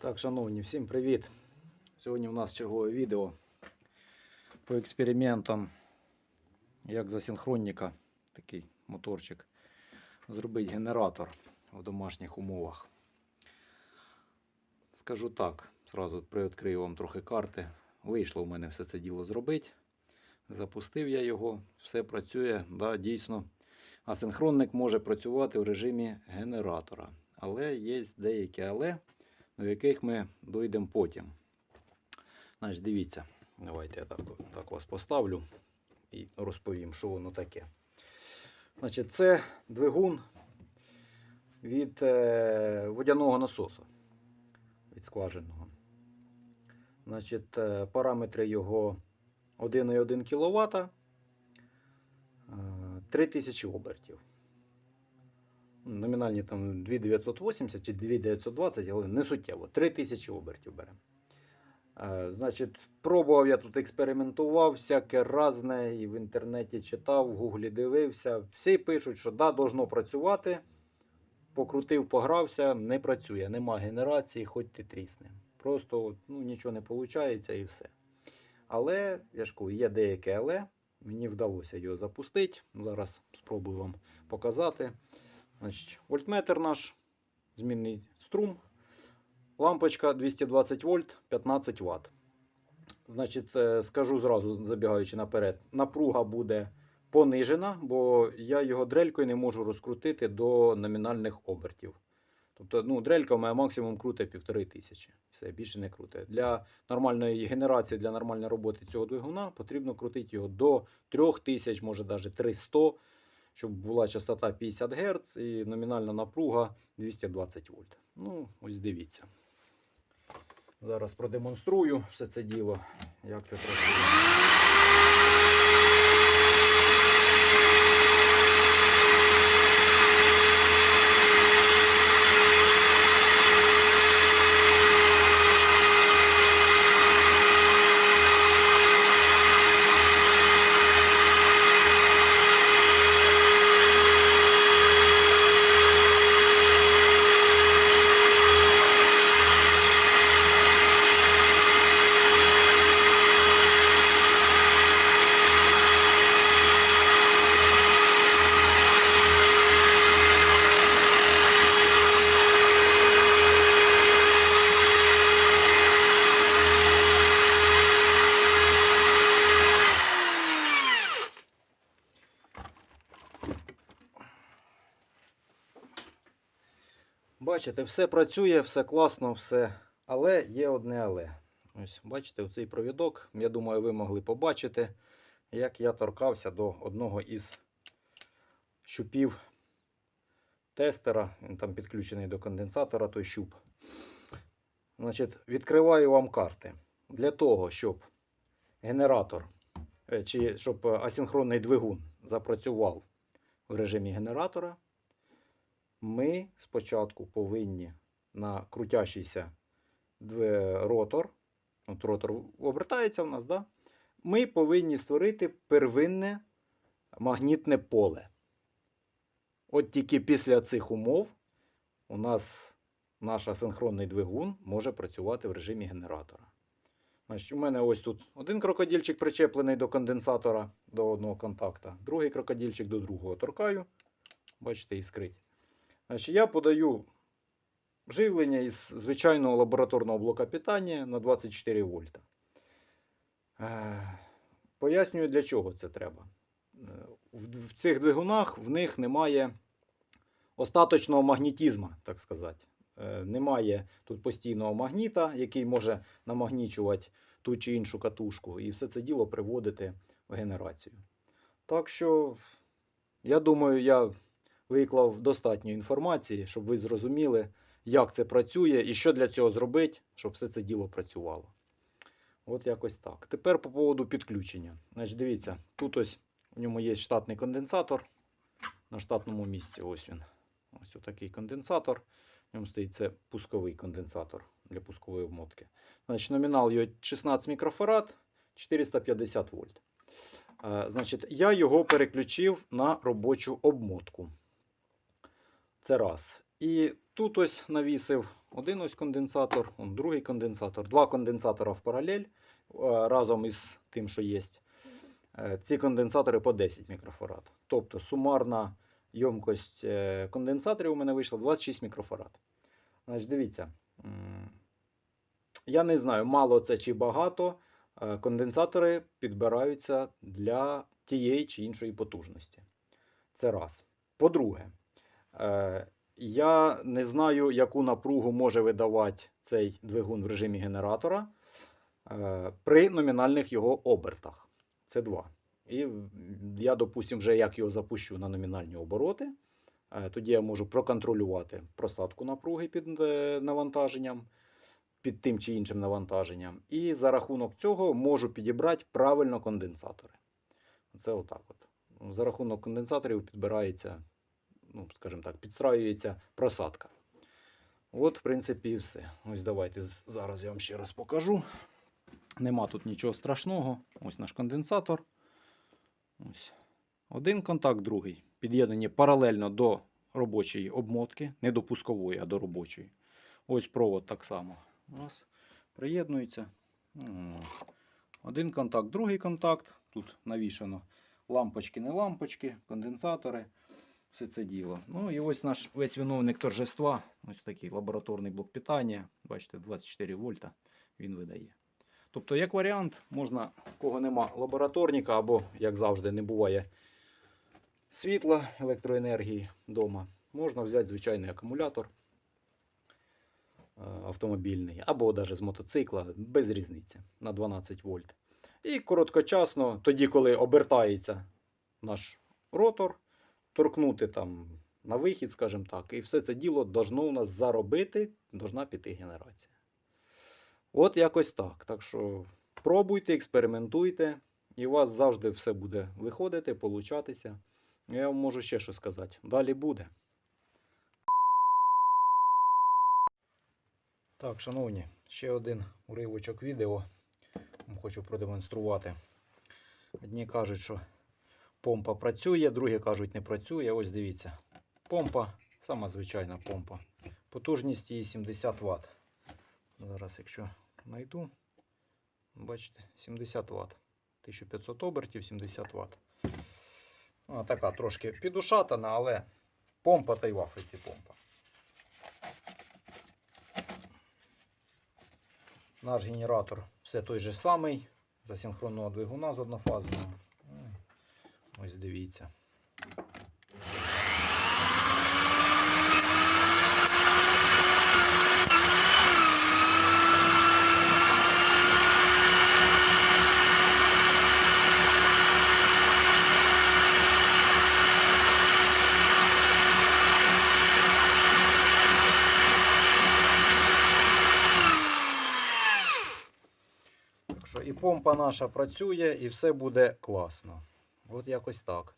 Так, шановні, всім привіт! Сьогодні у нас чергове відео по експериментам, як за синхронника, такий моторчик, зробити генератор в домашніх умовах. Скажу так, зразу приоткрию вам трохи карти. Вийшло в мене все це діло зробити. Запустив я його, все працює, да, дійсно. Асинхронник може працювати в режимі генератора. Але є деякі але до яких ми дійдемо потім. Значить, дивіться, давайте я так, так вас поставлю і розповім, що воно таке. Значить, це двигун від е, водяного насосу, від скважинного. Значить, е, параметри його 1,1 кВт, е, 3000 обертів. Номінальні там 2980 чи 2920, але не суттєво. 3000 обертів бере. Е, Значить, пробував я тут експериментував, всяке разне, і в інтернеті читав, в гуглі дивився. Всі пишуть, що да, должно працювати. Покрутив, погрався, не працює, нема генерації, хоч ти трісне. Просто ну, нічого не виходить і все. Але, я ж кажу, є деяке але. Мені вдалося його запустити. Зараз спробую вам показати. Значить, вольтметр наш, змінний струм, лампочка 220 вольт, 15 Вт. Значить, е, скажу зразу, забігаючи наперед, напруга буде понижена, бо я його дрелькою не можу розкрутити до номінальних обертів. Тобто, ну, дрелька мене максимум круте 1500. Все, більше не круте. Для нормальної генерації, для нормальної роботи цього двигуна потрібно крутити його до 3000, може навіть 300 щоб була частота 50 Гц і номінальна напруга 220 вольт. Ну, ось дивіться. Зараз продемонструю все це діло, як це працює. Бачите, все працює, все класно, все. Але є одне але. Ось, бачите, оцей провідок. Я думаю, ви могли побачити, як я торкався до одного із щупів тестера. Він там підключений до конденсатора, той щуп. Значить, відкриваю вам карти. Для того, щоб генератор, е, чи щоб асинхронний двигун запрацював в режимі генератора ми спочатку повинні на крутящийся ротор, от ротор обертається в нас, да? ми повинні створити первинне магнітне поле. От тільки після цих умов у нас наш асинхронний двигун може працювати в режимі генератора. Значить, у мене ось тут один крокодильчик причеплений до конденсатора до одного контакта, другий крокодильчик до другого торкаю. Бачите, іскрить. Значить, я подаю живлення із звичайного лабораторного блока питання на 24 вольта. Е, Пояснюю, для чого це треба. Е, В, цих двигунах в них немає остаточного магнітізму, так сказати. Е, Немає тут постійного магніта, який може намагнічувати ту чи іншу катушку, і все це діло приводити в генерацію. Так що, я думаю, я виклав достатньо інформації, щоб ви зрозуміли, як це працює і що для цього зробити, щоб все це діло працювало. От якось так. Тепер по поводу підключення. Значить, дивіться, тут ось у ньому є штатний конденсатор. На штатному місці. Ось він. Ось такий конденсатор. В ньому стоїть це пусковий конденсатор для пускової обмотки. Значить, номінал його 16 мікрофарад, 450 вольт. Е, Значить, я його переключив на робочу обмотку. Це раз. І тут ось навісив один ось конденсатор, он другий конденсатор, два конденсатора в паралель е, разом із тим, що є. Е, Ці конденсатори по 10 мікрофарад. Тобто сумарна ємкость е, конденсаторів у мене вийшла 26 мікрофарад. Значить, дивіться. Я не знаю, мало це чи багато. Конденсатори підбираються для тієї чи іншої потужності. Це раз. По-друге, я не знаю, яку напругу може видавати цей двигун в режимі генератора е, при номінальних його обертах. Це два. І я, допустимо, вже як його запущу на номінальні обороти, е, тоді я можу проконтролювати просадку напруги під е, навантаженням, під тим чи іншим навантаженням. І за рахунок цього можу підібрати правильно конденсатори. Це отак от. За рахунок конденсаторів підбирається, ну, скажімо так, підстраюється просадка. От, в принципі, і все. Ось давайте зараз я вам ще раз покажу. Нема тут нічого страшного. Ось наш конденсатор. Ось. Один контакт, другий. Під'єднані паралельно до робочої обмотки, не до пускової, а до робочої. Ось провод так само. Раз. Приєднується. Один контакт, другий контакт. Тут навішано лампочки, не лампочки, конденсатори. Все це діло. Ну і ось наш весь виновник торжества. Ось такий лабораторний блок питання. Бачите, 24 вольта він видає. Тобто, як варіант, можна, кого нема лабораторника, або, як завжди, не буває світла, електроенергії вдома, можна взяти звичайний акумулятор е, автомобільний, або навіть з мотоцикла, без різниці на 12 вольт. І короткочасно, тоді, коли обертається наш ротор, торкнути там на вихід, скажімо так, і все це діло должно у нас заробити, должна піти генерація. От якось так. Так що пробуйте, експериментуйте, і у вас завжди все буде виходити, получатися. Я вам можу ще що сказати. Далі буде. Так, шановні, ще один уривочок відео. Хочу продемонструвати. Одні кажуть, що помпа працює, другі кажуть, не працює. Ось дивіться. Помпа, сама звичайна помпа. Потужність її 70 Вт. Зараз, якщо знайду, бачите, 70 Вт. 1500 обертів, 70 Вт. Ну, така трошки підушатана, але помпа та й в Африці помпа. Наш генератор все той же самий. За синхронного двигуна з однофазного. Ось дивіться. І помпа наша працює, і все буде класно. От якось так.